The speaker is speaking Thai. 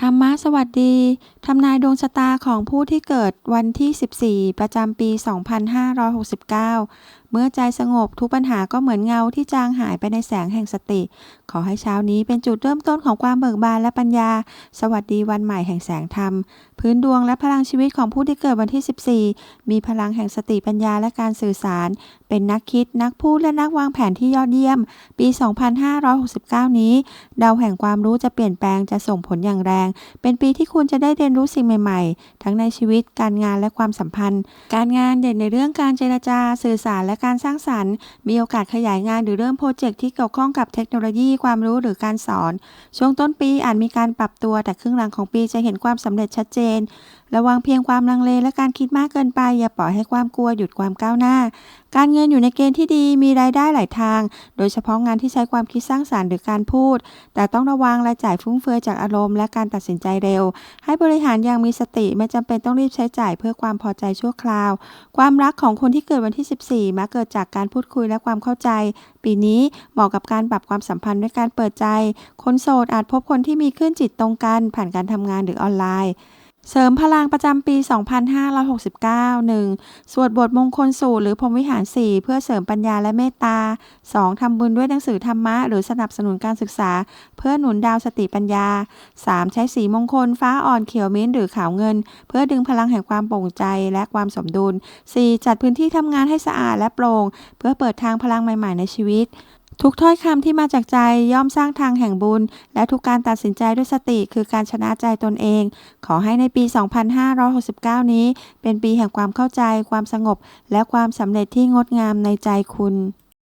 ธรรมะสวัสดี ทำนายดวงชะตาของผู้ที่เกิดวันที่ 14 ประจำปี 2569เมื่อใจสงบทุกปัญหาก็เหมือนเงาที่จางหายไปในแสงแห่งสติ ขอให้เช้านี้เป็นจุดเริ่มต้นของความเบิกบานและปัญญา สวัสดีวันใหม่แห่งแสงธรรม พื้นดวงและพลังชีวิตของผู้ที่เกิดวันที่ 14 มีพลังแห่งสติปัญญาและการสื่อสาร เป็นนักคิดนักพูดและนักวางแผนที่ยอดเยี่ยม ปี 2569 นี้ ดาวแห่งความรู้จะเปลี่ยนแปลงจะส่งผลอย่างแรง เป็นปีที่คุณจะได้เรียนรู้สิ่งใหม่ ๆ ทั้งในชีวิตการงานและความสัมพันธ์ การงานเด่นในเรื่องการเจรจาสื่อสารและการสร้างสรรค์ มีโอกาสขยายงานหรือเริ่มโปรเจกต์ที่เกี่ยวข้องกับเทคโนโลยีความรู้หรือการสอน ช่วงต้นปีอาจมีการปรับตัวแต่ครึ่งหลังของปีจะเห็นความสำเร็จชัดเจนระวังเพียงความลังเลและการคิดมากเกินไป อย่าปล่อยให้ความกลัวหยุดความก้าวหน้า การเงินอยู่ในเกณฑ์ที่ดีมีรายได้หลายทาง โดยเฉพาะงานที่ใช้ความคิดสร้างสรรค์หรือการพูด แต่ต้องระวังรายจ่ายฟุ่มเฟือยจากอารมณ์และการตัดสินใจเร็ว ให้บริหารอย่างมีสติไม่จำเป็นต้องรีบใช้จ่ายเพื่อความพอใจชั่วคราว ความรักของคนที่เกิดวันที่ 14 มักเกิดจากการพูดคุยและความเข้าใจ ปีนี้เหมาะกับการปรับความสัมพันธ์ด้วยการเปิดใจ คนโสดอาจพบคนที่มีคลื่นจิตตรงกันผ่านการทำงานหรือออนไลน์ เสริมพลังประจำปี 2569 1. สวดบทมงคลสูตรหรือพรหมวิหาร 4 เพื่อเสริมปัญญาและเมตตา 2. ทำบุญด้วยหนังสือธรรมะ หรือสนับสนุนการศึกษา เพื่อหนุนดาวสติปัญญา 3. ใช้สีมงคล ฟ้าอ่อนเขียวมิ้นท์หรือขาวเงิน เพื่อดึงพลังแห่งความโปร่งใจและความสมดุล 4. จัดพื้นที่ทำงานให้สะอาดและโปร่ง เพื่อเปิดทางพลังใหม่ ๆ ในชีวิต ทุกถ้อยคำที่มาจากใจย่อมสร้างทางแห่งบุญ และทุกการตัดสินใจด้วยสติคือการชนะใจตนเอง ขอให้ในปี 2569 นี้ เป็นปีแห่งความเข้าใจ ความสงบ และความสำเร็จที่งดงามในใจคุณ